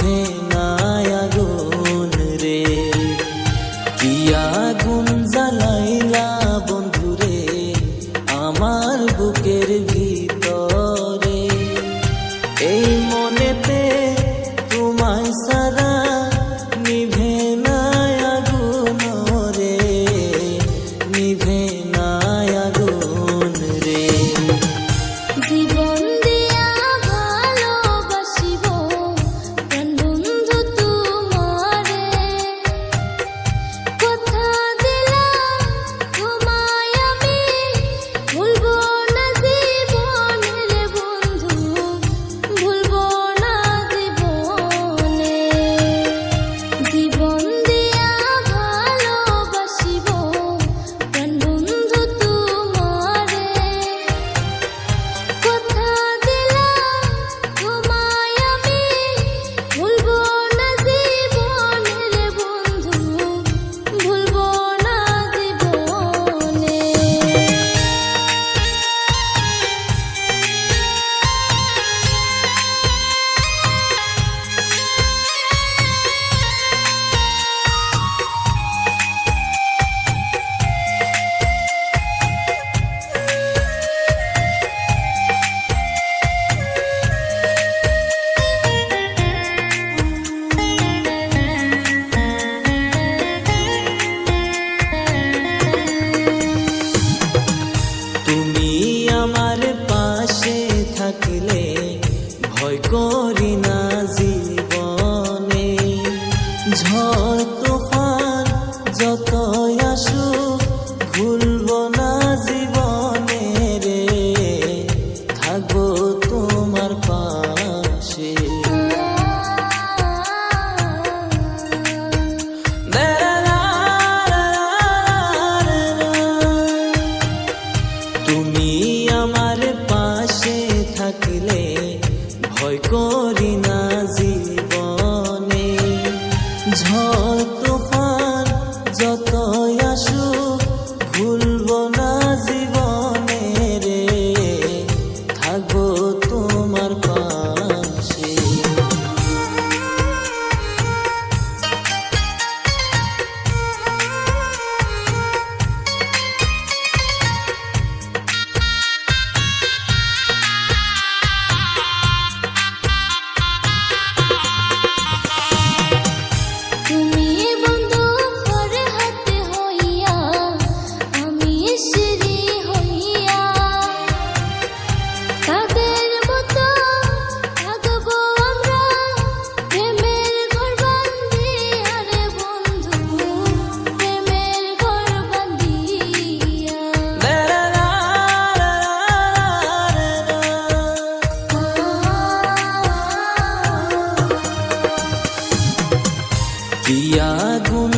anything করি না জীবনে। ঝড় যতই আসু ভুলব না জীবনে রে। থাকব তোমার তুমি আমার পাশে থাকলে ভয় করি না জীবনে দিয়া গুন